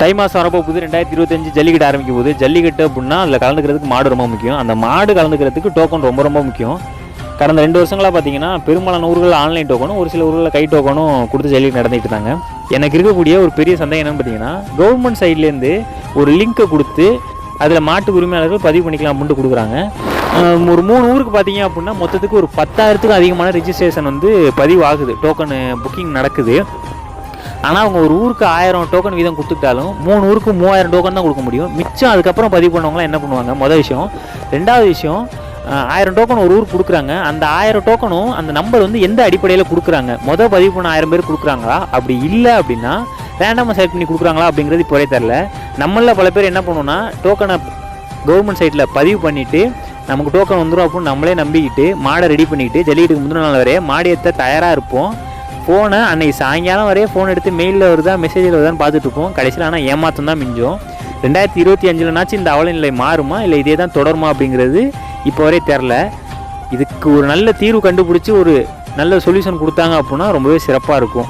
தை மாதம் வரப்போ புது ரெண்டாயிரத்தி இருபத்தஞ்சு ஜல்லிக்கட்டு ஆரம்பிக்கும் போது ஜல்லிக்கட்டு அப்படின்னா அதில் கலந்துக்கிறதுக்கு மாடு ரொம்ப முக்கியம். அந்த மாடு கலந்துக்கிறதுக்கு டோக்கன் ரொம்ப ரொம்ப முக்கியம். கடந்த ரெண்டு வருஷங்களாக பார்த்தீங்கன்னா பெரும்பாலான ஊர்களில் ஆன்லைன் டோக்கனும் ஒரு சில ஊர்களில் கை டோக்கனும் கொடுத்து ஜல்லிக்கட்டு நடந்துட்டு இருந்தாங்க. எனக்கு இருக்கக்கூடிய ஒரு பெரிய சந்தேகம் என்னன்னு பார்த்தீங்கன்னா கவர்மெண்ட் சைட்லேருந்து ஒரு லிங்க்கை கொடுத்து அதில் மாட்டு உரிமையாளர்கள் பதிவு பண்ணிக்கலாம் அப்படின்ட்டு கொடுக்குறாங்க. ஒரு மூணு ஊருக்கு பார்த்தீங்க அப்படின்னா மொத்தத்துக்கு ஒரு பத்தாயிரத்துக்கும் அதிகமான ரிஜிஸ்ட்ரேஷன் வந்து பதிவு ஆகுது டோக்கனு புக்கிங் நடக்குது. ஆனால் அவங்க ஒரு ஊருக்கு ஆயிரம் டோக்கன் வீதம் கொடுத்துட்டாலும் மூணு ஊருக்கு மூவாயிரம் டோக்கன் தான் கொடுக்க முடியும். மிச்சம் அதுக்கப்புறம் பதிவு பண்ணவங்களாம் என்ன பண்ணுவாங்க? மொதல் விஷயம். ரெண்டாவது விஷயம் ஆயிரம் டோக்கன் ஒரு ஊருக்கு கொடுக்குறாங்க. அந்த ஆயிரம் டோக்கனும் அந்த நம்பர் வந்து எந்த அடிப்படையில் கொடுக்குறாங்க? மொதல் பதிவு பண்ண ஆயிரம் பேர் கொடுக்குறாங்களா? அப்படி இல்லை அப்படின்னா ரேண்டமாக செலக்ட் பண்ணி கொடுக்குறாங்களா அப்படிங்கிறது இப்போ தெரில நம்மளில் பல பேர் என்ன பண்ணுவோம்னா டோக்கனை கவர்மெண்ட் சைட்டில் பதிவு பண்ணிவிட்டு நமக்கு டோக்கன் வந்துடும் அப்படின்னு நம்மளே நம்பிக்கிட்டு மாடை ரெடி பண்ணிக்கிட்டு ஜல்லிக்கட்டுக்கு முந்தின நாள் வரைய மாடு ஏற்ற தயாராக இருப்போம். ஃபோனை அன்னைக்கு சாயங்காலம் வரைய ஃபோன் எடுத்து மெயிலில் வருதா மெசேஜில் வருதான்னு பார்த்துட்டு இருப்போம் கடைசியில் ஆனால் ஏமாத்தம் தான் மிஞ்சும். ரெண்டாயிரத்தி இருபத்தி அஞ்சுலனாச்சும் இந்த அவல நிலை மாறுமா இல்லை இதே தான் தொடருமா அப்படிங்கிறது இப்போ வரையே தெரில இதுக்கு ஒரு நல்ல தீர்வு கண்டுபிடிச்சி ஒரு நல்ல சொல்யூஷன் கொடுத்தாங்க அப்படின்னா ரொம்பவே சிறப்பாக இருக்கும்.